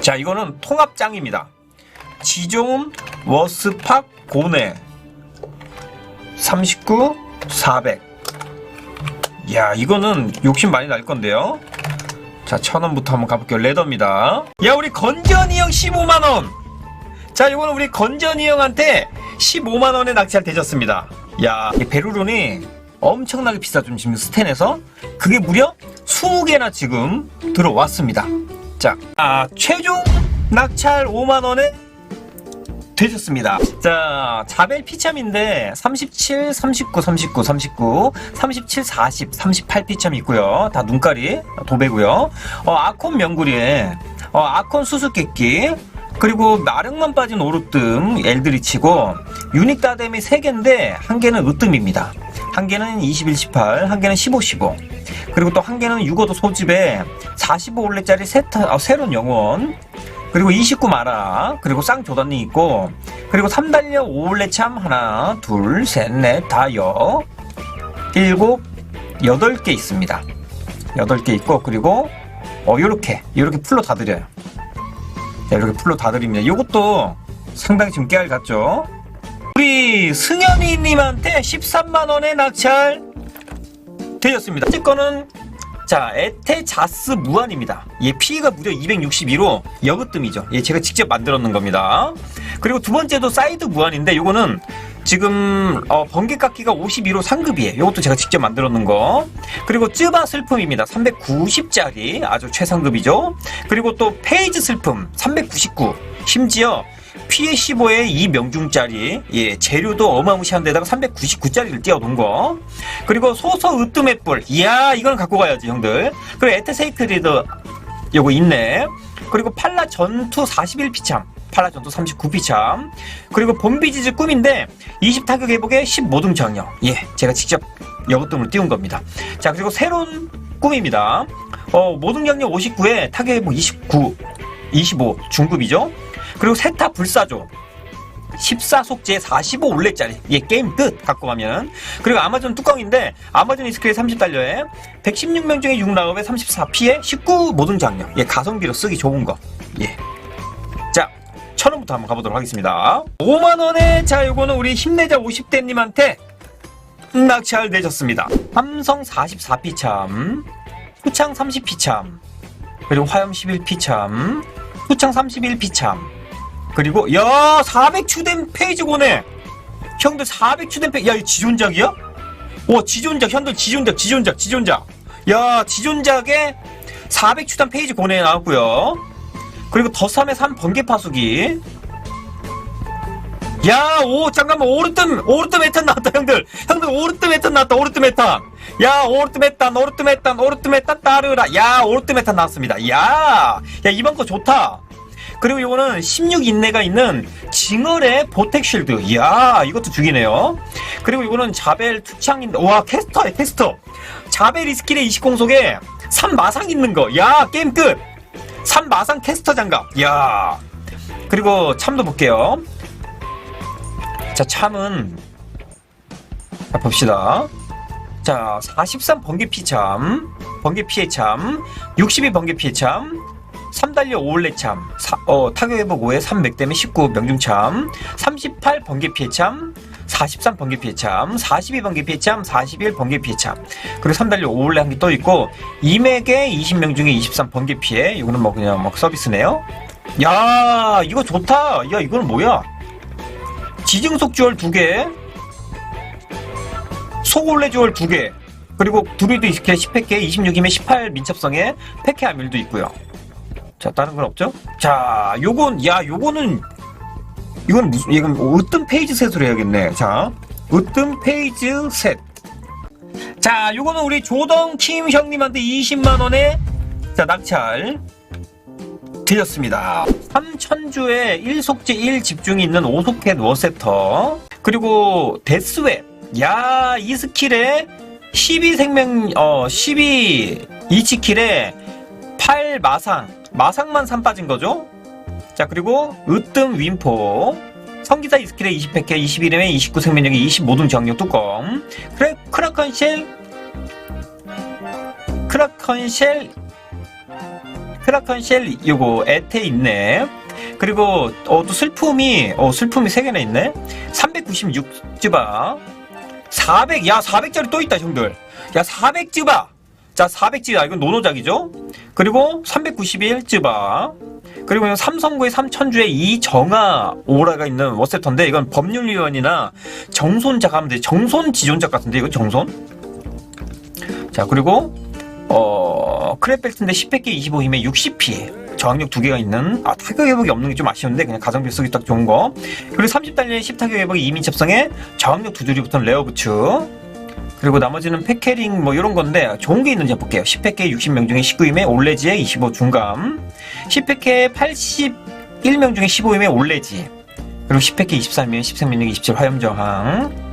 자, 이거는 통합장입니다. 지존, 워스팍, 고네. 39, 400. 야, 이거는 욕심 많이 날 건데요. 자, 천 원부터 한번 가볼게요. 레더입니다. 야, 우리 건전이 형 15만 원. 자, 이거는 우리 건전이 형한테 15만 원에 낙찰 되졌습니다. 야, 이 베루론이 엄청나게 비싸죠. 지금 스텐에서 그게 무려 20개나 지금 들어왔습니다. 자, 아, 최종 낙찰 5만 원에 되셨습니다. 자, 자벨 피참인데 37, 39, 39, 39, 37, 40, 38 피참이 있고요. 다 눈깔이 도배고요. 어, 아콘 명구리에 어, 아콘 수수께끼 그리고 마력만 빠진 오르뜸 엘드리치고 유닉 다뎀이 3개인데 한 개는 으뜸입니다. 한 개는 21, 18, 한 개는 15, 15. 그리고 또 한 개는 6호도 소집에 45올레짜리 세타, 어, 새로운 영혼 그리고 29 마라, 그리고 쌍조단이 있고, 그리고 3달려 5올레 참 하나, 둘, 셋, 넷, 다, 여, 일곱, 여덟 개 있습니다. 여덟 개 있고, 그리고, 어, 요렇게, 요렇게 풀로 다 드려요. 자, 이렇게 풀로 다 드립니다. 요것도 상당히 지금 깨알 같죠? 우리 승현이님한테 13만원의 낙찰 되셨습니다. 제 거는 자, 에테자스 무한입니다. 얘 피해가 무려 262로 여그뜸이죠. 얘 제가 직접 만들었는 겁니다. 그리고 두 번째도 사이드 무한인데 요거는 지금 어, 번개깎기가 52로 상급이에요. 요것도 제가 직접 만들었는 거. 그리고 쯔바 슬픔입니다. 390짜리 아주 최상급이죠. 그리고 또 페이지 슬픔 399. 심지어 피해 15에 2명중짜리 예, 재료도 어마무시한 데다가 399짜리를 띄워놓은 거. 그리고 소서 으뜸의 뿔. 이야 이건 갖고 가야지 형들. 그리고 에테세이크리드 요거 있네. 그리고 팔라 전투 41피참. 팔라 전투 39피참. 그리고 봄비지즈 꿈인데 20타격 회복에 15등 정령 예 제가 직접 여거뜸을 띄운 겁니다. 자 그리고 새로운 꿈입니다. 어 모든 경력 59에 타격 회복 29 25 중급이죠 그리고 세타 불사조. 14속제 45 올레짜리. 예 게임 끝. 갖고 가면 그리고 아마존 뚜껑인데 아마존 이스크에 30달러에 116명 중에 6라업에 34피에 19 모든 장력 예 가성비로 쓰기 좋은 거 예 자 천원부터 한번 가보도록 하겠습니다. 5만원에 자 요거는 우리 힘내자 50대님한테 낙찰 내셨습니다. 삼성 44피 참 후창 30피 참 그리고 화염 11피 참 후창 31피 참 그리고 야 400추된 페이지 고네 형들 400추된 페이지 야이 지존작이야? 와 지존작 형들 지존작 지존작 지존작 야 지존작에 400추단 페이지 고네 나왔고요 그리고 더삼의 3 번개 파수기 야, 오, 잠깐만, 오르뜸, 오르뜸 에탄 나왔다, 형들. 형들, 오르뜸 에탄 나왔다, 오르뜸 에탄. 야, 오르뜸 에탄, 오르뜸 에탄, 오르뜸 에탄 따르라. 야, 오르뜸 에탄 나왔습니다. 야, 야, 이번 거 좋다. 그리고 이거는 16 인내가 있는 징얼의 보텍 쉴드. 이야, 이것도 죽이네요. 그리고 이거는 자벨 투창인데, 와, 캐스터에 캐스터. 자벨 리스킬의 20공속에 3마상 있는 거. 야, 게임 끝. 3마상 캐스터 장갑. 이야. 그리고 참도 볼게요. 자, 참은, 자, 봅시다. 자, 43 번개 피참, 번개 피해 참, 62 번개 피해 참, 3달려 5올레 참, 사- 어, 타격 회복 5에 300 때문에 19 명중 참, 38 번개 피해 참, 43 번개 피해 참, 42 번개 피해 참, 41 번개 피해 참, 그리고 3달려 5올레 한 개 또 있고, 이맥에 20명 중에 23 번개 피해, 이거는 뭐 그냥 막 서비스네요. 야, 이거 좋다. 야, 이거는 뭐야? 지증속 주얼 2개, 소골레 주얼 2개, 그리고 두루도 20개, 10팩에 26임에 18 민첩성에 팩해 아밀도 있고요. 자, 다른 건 없죠? 자, 요건, 야, 요거는, 이건 무슨, 이건 으뜸 페이지 셋으로 해야겠네. 자, 으뜸 페이지 셋. 자, 요거는 우리 조던 킴 형님한테 20만원에, 자, 낙찰. 드렸습니다. 3천주에 1속제 1 집중이 있는 5속켓 워세터. 그리고 데스웹. 야, 이 스킬에 12 생명, 어, 12 이치킬에 8 마상. 마상만 3 빠진 거죠? 자, 그리고 으뜸 윈포. 성기사 이스킬에 20팩에 21회 29 생명력에 25등 정력 뚜껑. 그래, 크라컨 쉘. 크라컨 쉘 크라컨 쉘 요거 에테 있네. 그리고 어, 또 슬픔이 어 슬픔이 세 개나 있네. 396즈바 400, 야 400짜리 또 있다 형들. 야 400즈바. 자 400즈바 이건 노노작이죠. 그리고 391즈바. 그리고 이건 삼성구의 삼천주에 이정아 오라가 있는 워세터인데 이건 법률위원이나 정손작 하면 돼. 정손 지존작 같은데 이거 정손? 자 그리고 어 크랩벨트인데 10회 개 25힘에 60피 저항력 두 개가 있는 아 타격 회복이 없는 게 좀 아쉬운데 그냥 가성비 쓰기 딱 좋은 거 그리고 30달러에 10타격 회복이 2민 첩성에 저항력 두 줄이 붙은 레어 부츠 그리고 나머지는 패캐링 뭐 이런 건데 좋은 게 있는지 볼게요. 10팩에 60명 중에 19임에 올레지에 25 중감. 10팩에 81명 중에 15임에 올레지. 그리고 10팩에 23명 10생명력 27 화염저항.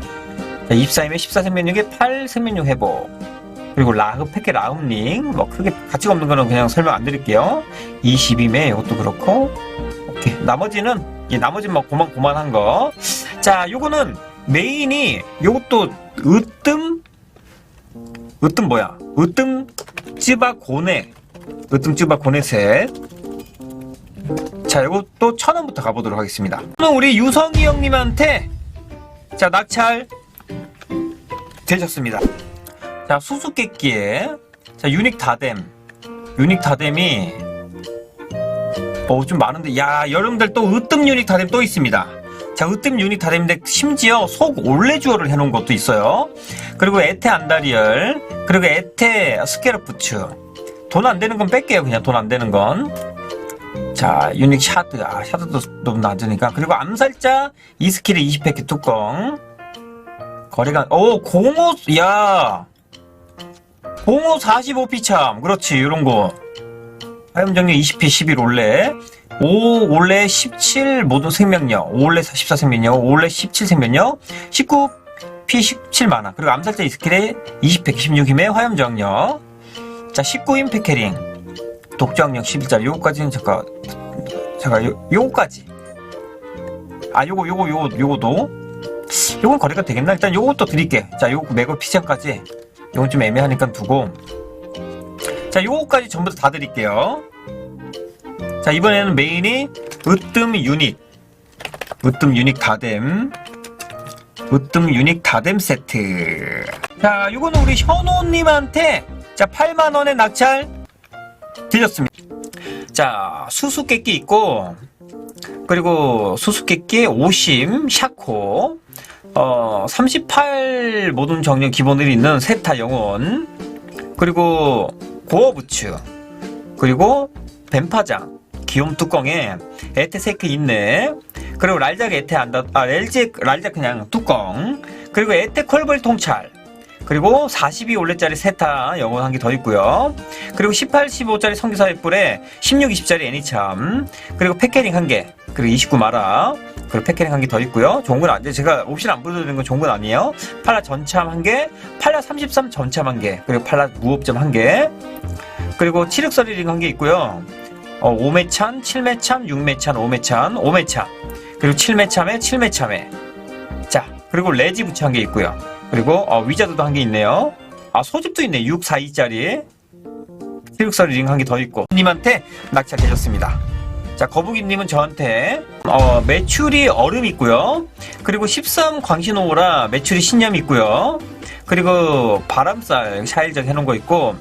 24임에 14생명력에 8생명력 회복. 그리고 라흐 패켓 라움링. 뭐 크게 가치가 없는 거는 그냥 설명 안 드릴게요. 20임에 이것도 그렇고. 오케이. 나머지는 예, 나머지는 뭐 고만고만한 거자 요거는 메인이 요것도 으뜸? 으뜸 뭐야? 으뜸 찌바 고네. 으뜸 찌바 고네 셋 자 요것도 천 원부터 가보도록 하겠습니다. 오늘 우리 유성이 형님한테 자 낙찰 되셨습니다. 자, 수수께끼에 자, 유닉 다뎀. 유닉 다뎀이 어, 좀 많은데 야, 여러분들 또 으뜸 유닉 다뎀 또 있습니다. 자, 으뜸 유닉 다뎀인데 심지어 속 올레주어를 해 놓은 것도 있어요. 그리고 에테 안다리얼, 그리고 에테 스케럽 부츠. 돈 안 되는 건 뺄게요. 그냥 돈 안 되는 건. 자, 유닉 샤드. 아, 샤드도 너무 낮으니까. 그리고 암살자 이 스킬의 20팩 뚜껑. 거리가 오, 05 야. 05 45피 참 그렇지 요런거 화염정력 20피 11 올레 5 올레 17 모든 생명력. 5 올레 14 생명력. 5 올레 17 생명력. 19피17 만화. 그리고 암살자 이스킬에 20팩 16힘의 화염정력. 자 19인 패캐링. 독저항력 11짜리 요거까지는 잠깐 잠깐 요, 요거까지. 아 요거 요거 요거 요거도. 요건 거리가 되겠나? 일단 요것도 드릴게 자 요거 매거 피션까지. 이건 좀 애매하니까 두고 자 요거까지 전부 다 드릴게요 자 이번에는 메인이 으뜸 유닉 으뜸 유닉 다뎀. 으뜸 유닉 다뎀 세트. 자 요거는 우리 현호님한테 자 8만원의 낙찰 드렸습니다. 자 수수께끼 있고 그리고 수수께끼 오심 샤코 어, 38 모든 정령 기본들이 있는 세타 영혼 그리고 고어부츠 그리고 뱀파장 기욤 뚜껑에 에테 세크 있네 그리고 랄작 에테 안다 아 랄작 랄작 그냥 뚜껑 그리고 에테 컬벌 통찰 그리고 42 올레짜리 세타 영혼 한개 더 있고요. 그리고 18, 15짜리 성기사 획불에 16, 20짜리 애니참 그리고 패캐링 한 개, 그리고 29 마라 그리고 패캐링 한 개 더 있고요. 좋은 건 아니에요. 제가 옵션 안 보여드리는 건 좋은 건 아니에요. 팔라 전참 한 개, 팔라 33 전참 한 개, 그리고 팔라 무업점 한 개, 그리고 치륵서리링 한 개 있고요. 어, 5매찬, 7매참, 6매찬, 5매찬, 5매찬, 그리고 7매참에 7매참에 자, 그리고 레지 부츠 한개 있고요. 그리고 어, 위자드도 한개 있네요. 아 소집도 있네. 6, 4, 2짜리. 필육서리 링한 개더 있고. 님한테 낙찰되셨습니다. 자 거북이님은 저한테 어, 매출이 얼음 있고요. 그리고 13 광신호라 매출이 신념 있고요. 그리고 바람살 샤일적 해놓은 거 있고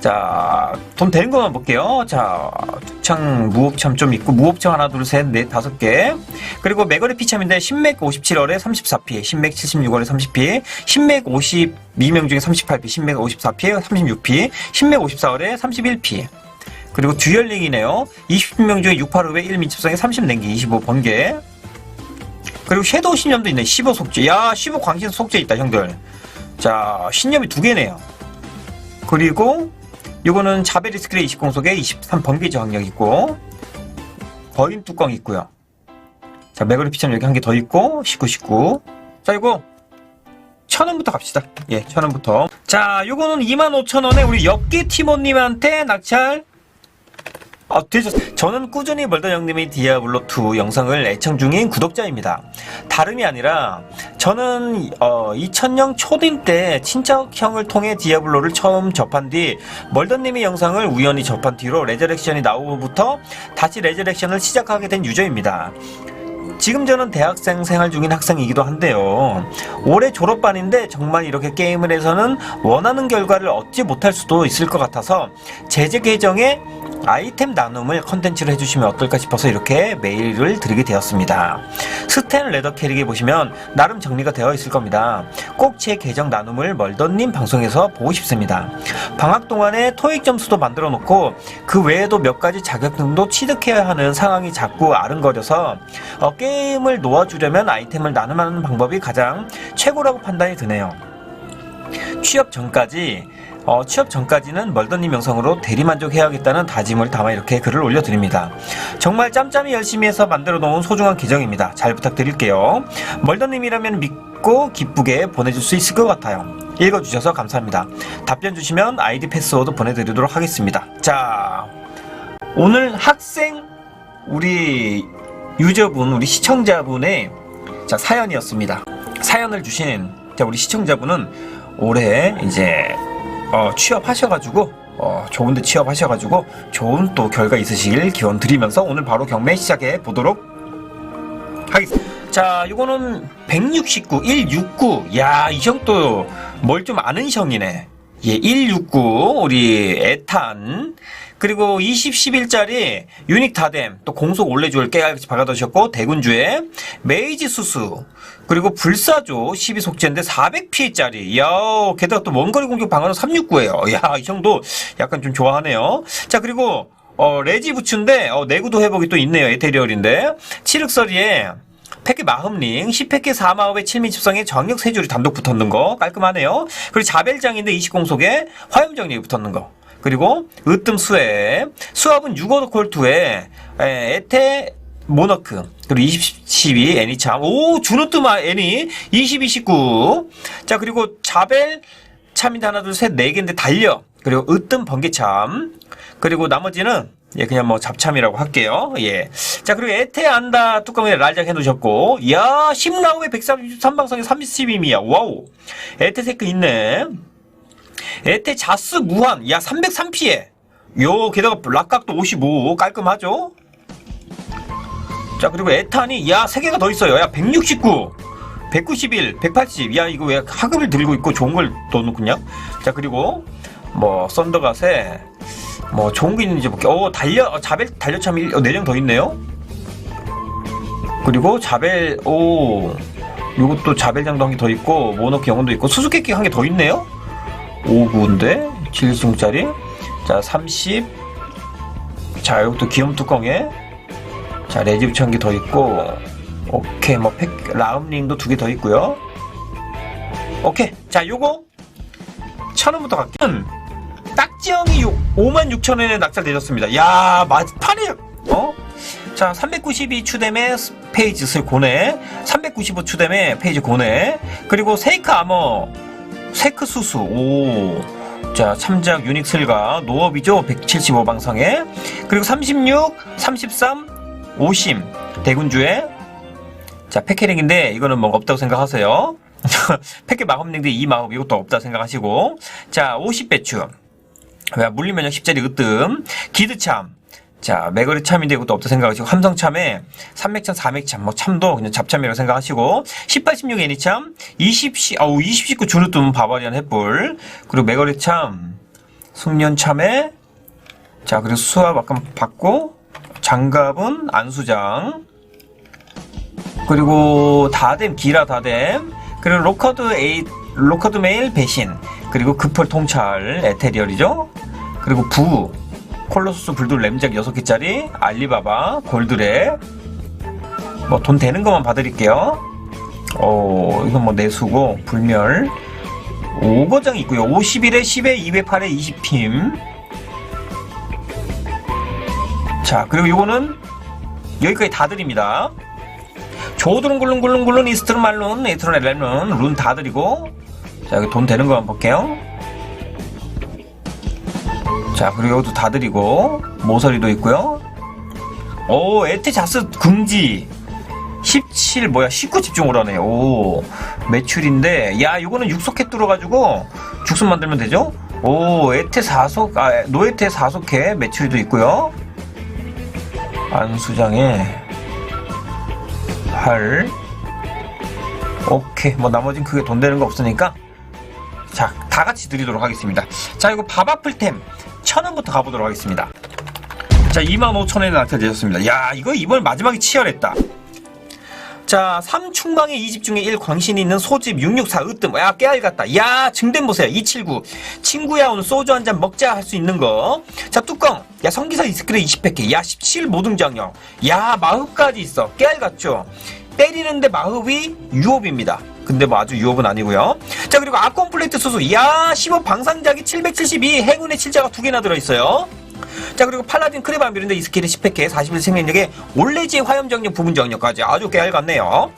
자, 돈 되는 것만 볼게요. 자, tuk창 무업참 좀 있고, 무업참 하나, 둘, 셋, 넷, 다섯 개. 그리고 맥거리 피참인데, 신맥 57월에 34피, 신맥 76월에 30피, 신맥 52명 중에 38피, 신맥 54피, 36피, 신맥 54월에 31피. 그리고 듀얼링이네요. 20명 중에 685에 1 민첩성에 30 냉기, 25 번개. 그리고 섀도우 신념도 있네. 15 속죄. 야, 15 광신 속죄 있다, 형들. 자, 신념이 두 개네요. 그리고 요거는 자베리 스크레이 20공속에 23번개 저항력 있고 버인 뚜껑 있고요. 자 매거리 피처는 여기 한 개 더 있고 19 19. 자 이거 천 원부터 갑시다. 예, 천 원부터. 자, 요거는 25,000원에 우리 엽기 팀원님한테 낙찰 아, 되셨... 저는 꾸준히 멀더 형님의 디아블로2 영상을 애청 중인 구독자입니다. 다름이 아니라, 저는, 어, 2000년 초딩 때 친척형을 통해 디아블로를 처음 접한 뒤, 멀더님의 영상을 우연히 접한 뒤로 레저렉션이 나오고부터 다시 레저렉션을 시작하게 된 유저입니다. 지금 저는 대학생 생활 중인 학생이기도 한데요. 올해 졸업반인데 정말 이렇게 게임을 해서는 원하는 결과를 얻지 못할 수도 있을 것 같아서 제재 계정에 아이템 나눔을 컨텐츠로 해주시면 어떨까 싶어서 이렇게 메일을 드리게 되었습니다. 스탠 레더 캐릭에 보시면 나름 정리가 되어 있을 겁니다. 꼭 제 계정 나눔을 멀더님 방송에서 보고 싶습니다. 방학 동안에 토익 점수도 만들어 놓고 그 외에도 몇 가지 자격증도 취득해야 하는 상황이 자꾸 아른거려서 어, 게임을 놓아주려면 아이템을 나눔하는 방법이 가장 최고라고 판단이 드네요. 취업 전까지 어, 취업 전까지는 멀더님 영상으로 대리만족해야겠다는 다짐을 담아 이렇게 글을 올려드립니다. 정말 짬짬이 열심히 해서 만들어 놓은 소중한 계정입니다. 잘 부탁드릴게요. 멀더님이라면 믿고 기쁘게 보내줄 수 있을 것 같아요. 읽어주셔서 감사합니다. 답변 주시면 아이디 패스워드 보내드리도록 하겠습니다. 자, 오늘 학생 우리 유저분, 우리 시청자분의 자, 사연이었습니다. 사연을 주신 자, 우리 시청자분은 올해 이제 어, 취업하셔가지고 어, 좋은데 취업하셔가지고 좋은 또 결과 있으시길 기원 드리면서 오늘 바로 경매 시작해 보도록 하겠습니다. 자, 이거는 169, 169. 야, 이 형도 뭘 좀 아는 형이네. 예, 169 우리 에탄 그리고 20, 10일짜리 유닉 다뎀 또 공속 올레주를 깨알같이 박아두셨고 대군주에 메이지 수수 그리고 불사조 12속죄인데 400피해짜리 야 게다가 또 원거리 공격 방어는 369예요 야 이 정도 약간 좀 좋아하네요 자 그리고 어 레지 부츠인데 어 내구도 회복이 또 있네요 에테리얼인데 칠흑서리에 패키 마흠링, 10패키 4마법의 7미 집성에 정력 3줄이 단독 붙었는 거 깔끔하네요. 그리고 자벨장인데 20공속에 화염정력이 붙었는 거. 그리고 으뜸 수에 수압은 6호 콜투에 에테 모너크 그리고 20, 12 애니 참 오 주누뜨마 애니 20, 29. 자 그리고 자벨 참인데 하나 둘 셋 네 개인데 달려 그리고 으뜸 번개참 그리고 나머지는 예, 그냥 뭐 잡참이라고 할게요. 예. 자, 그리고 에테 안다 뚜껑에 랄작 해놓으셨고, 야, 10라우에 133방송에 32미야. 와우. 에테 세크 있네. 에테 자스 무한. 야, 303피해. 요, 게다가 락각도 55. 깔끔하죠? 자, 그리고 에탄이, 야, 3개가 더 있어요. 야, 169. 191, 180. 야, 이거 왜 하급을 들고 있고 좋은 걸 넣어놓겠냐? 자, 그리고, 뭐, 썬더갓에, 뭐, 좋은 게 있는지 볼게요. 오, 달려, 어, 자벨, 달려참이 어, 4장 더 있네요? 그리고 자벨, 오, 요것도 자벨장도 한 개 더 있고, 모노키 영혼도 있고, 수수께끼 한 개 더 있네요? 5구인데, 7승짜리. 자, 30. 자, 요것도 기염 뚜껑에. 자, 레지부츠 한개 더 있고, 오케이, 뭐, 팩, 라움링도 두 개 더 있고요. 오케이. 자, 요거, 천 원부터 갈게요. 딱지형이 56,000원에 낙찰되셨습니다. 야, 마, 판이, 어? 자, 392 추뎀의 페이지 슬 고네, 395 추뎀의 페이지 고네, 그리고 세이크 아머, 세크 수수, 오. 자, 참작 유닉 슬가, 노업이죠. 175방성에. 그리고 36, 33, 50, 대군주에. 자, 패캐링인데, 이거는 뭐 없다고 생각하세요. 패캐 마법링도 이 마법, 이것도 없다 생각하시고. 자, 50배추. 왜 물리면역 10짜리 으뜸 기드참 자 매거리 참인데 이것도 없다 생각하시고 함성 참에 300참 400참 뭐 참도 그냥 잡참이라고 생각하시고 18, 16 애니 참 20, 10, 어우 20, 19 주누뜸 바바리안 햇불 그리고 매거리 참 숙련 참에 자 그리고 수압 아까 받고 장갑은 안수장 그리고 다뎀 기라 다뎀 그리고 로커드 에이 로커드 메일 배신 그리고 급펄 통찰 에테리얼이죠? 그리고 부 콜로소스 불돌 램잭 6개짜리 알리바바 골드레. 뭐돈 되는 것만 봐드릴게요. 어 이건 뭐 내수고 불멸. 5거장 있고요. 51에 10에 208에 20핌 자 그리고 요거는 여기까지 다 드립니다. 조드론 굴룬 굴룬 굴룬 이스트론 말룬 에트론 엘렌룬 룬다 드리고 자 여기 돈 되는 것만 볼게요 자, 그리고 이것도 다 드리고, 모서리도 있고요. 오, 에테 자스 금지. 17, 뭐야, 19 집중을 하네. 오, 매출인데, 야, 이거는 육속해 뚫어가지고, 죽순 만들면 되죠? 오, 에테 4속, 아, 노에테 4속해 매출도 있고요. 안수장에, 활. 오케이. 뭐, 나머진 크게 돈 되는 거 없으니까, 자, 다 같이 드리도록 하겠습니다. 자, 이거 밥 아플템 천 원부터 가보도록 하겠습니다. 자, 25,000원에 낙찰되셨습니다. 야, 이거 이번 마지막에 치열했다. 자, 3충방의 2집 중에 1 광신이 있는 소집 664 으뜸. 야, 깨알 같다. 야, 증된 보세요. 279. 친구야, 오늘 소주 한 잔 먹자 할 수 있는 거. 자, 뚜껑. 야, 성기사 이스크레 20팩. 야, 17 모등장력. 야, 마흡까지 있어. 깨알 같죠? 때리는데 마흡이 유업입니다. 근데 뭐 아주 유업은 아니고요. 자, 그리고 아콘 플레이트 소수. 야, 15 방상작이 772. 행운의 칠자가 두 개나 들어있어요. 자 그리고 팔라딘 크레바미르인데 이 스킬이 10회 41 생명력에 올레지의 화염정력 부분 정력까지 아주 깨알 같네요.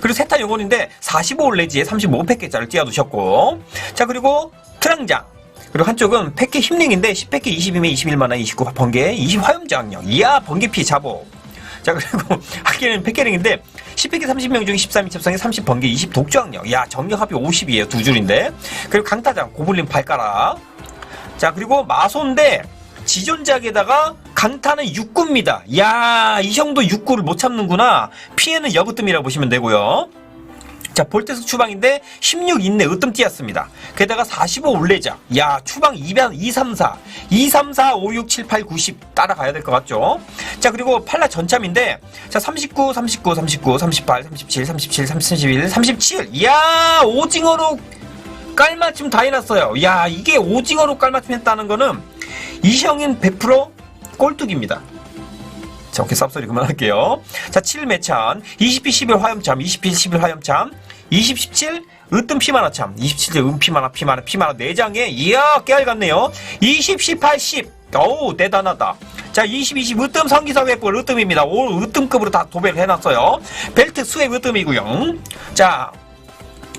그리고 세탄 요건인데 45 올레지에 35팩계짜를 띄워두셨고 자 그리고 트랑장 그리고 한쪽은 팩계 힘링인데 10팩계 22면 21만화 29 번개 20 화염장력 이야 번개 피 자보 자 그리고 학기는 팩계링인데 10팩계 30명 중에 13이 첩상에 30 번개 20 독주학력 야 정력 합이 50이에요 두 줄인데 그리고 강타장 고블린 발가락 자 그리고 마소인데 지존작에다가 강타는 6구입니다. 야, 이 형도 6구를 못 참는구나. 피해는 여그뜸이라고 보시면 되고요. 자, 볼테스 추방인데 16 인내 으뜸 띄었습니다. 게다가 45 올레자. 야, 추방 2반 2, 3, 4. 2, 3, 4, 5, 6, 7, 8, 90 따라가야 될 것 같죠? 자, 그리고 팔라 전참인데 자, 39, 39, 39, 38, 37, 37, 31, 37. 이야, 오징어로 깔맞춤 다 해놨어요. 야, 이게 오징어로 깔맞춤 했다는 거는 이형인 100% 꼴뚜기입니다. 자, 오케이, 쌉소리 그만할게요. 자, 7매찬, 20피 11 화염참, 20피 11 화염참, 20, 17 으뜸 피마나 참, 27대 음 피마나 피마나 피마나 4장에 이야 깨알 같네요. 20, 18, 10 어우 대단하다. 자, 20, 20 으뜸 성기사 웹볼 으뜸입니다. 오 으뜸급으로 다 도배를 해놨어요. 벨트 수액 으뜸이고요. 자,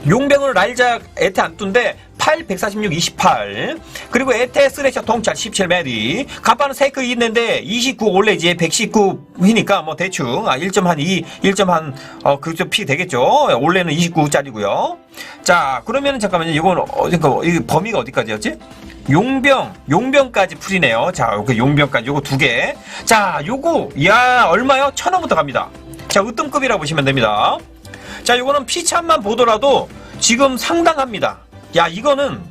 용병은 랄작 에테 안뚜인데 8, 146, 28 그리고 에테 스레셔 통찰 17 메리. 가빠는 세크 있는데 29 올레지에 119 이니까 뭐 대충 아 1.2 1.한 어 그쪽 피 되겠죠? 올레는 29짜리고요. 자 그러면은 잠깐만요. 이건 어디가 이 범위가 어디까지였지? 용병 용병까지 풀이네요. 자 그 용병까지 요거 두 개 자 요거 야 얼마요? 천 원부터 갑니다. 자 으뜸급이라고 보시면 됩니다 자, 요거는 피참만 보더라도 지금 상당합니다. 야, 이거는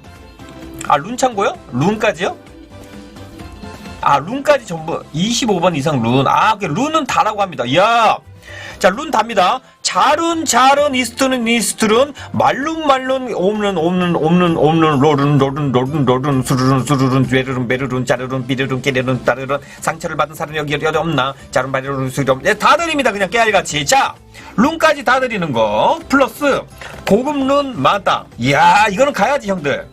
아, 룬 창고요? 룬까지요? 아, 룬까지 전부 25번 이상 룬. 아, 그 룬은 다라고 합니다. 야. 자, 룬 답니다. 자룬, 자룬, 이스트는, 이스트룬, 말룬, 말룬, 옴는, 옴는, 옴는, 옴는, 로룬, 로룬, 로룬, 로룬, 수르룬, 수르룬, 뇌르룬, 베르룬, 자르룬, 비르룬, 깨르룬, 따르룬, 상처를 받은 사람 여기 여기 없나? 자룬, 바르룬, 수렴. 예, 다 드립니다. 그냥 깨알같이. 자, 룬까지 다 드리는 거. 플러스, 고급 룬 마다. 이야, 이거는 가야지, 형들.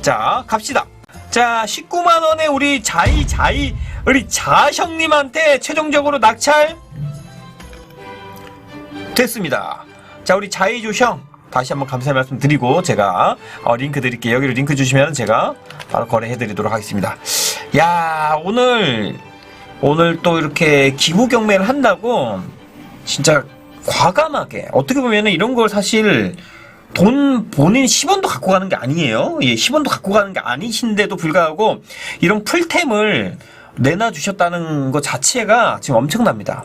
자, 갑시다. 자, 19만원에 우리 자이, 자이, 우리 자 형님한테 최종적으로 낙찰 됐습니다. 자, 우리 자이조 형. 다시 한번 감사의 말씀 드리고 제가 어, 링크 드릴게요. 여기로 링크 주시면 제가 바로 거래해 드리도록 하겠습니다. 야, 오늘 오늘 또 이렇게 기부 경매를 한다고 진짜 과감하게 어떻게 보면은 이런 걸 사실 돈 본인 10원도 갖고 가는 게 아니에요. 예, 10원도 갖고 가는 게 아니신데도 불구하고 이런 풀템을 내놔 주셨다는 것 자체가 지금 엄청납니다.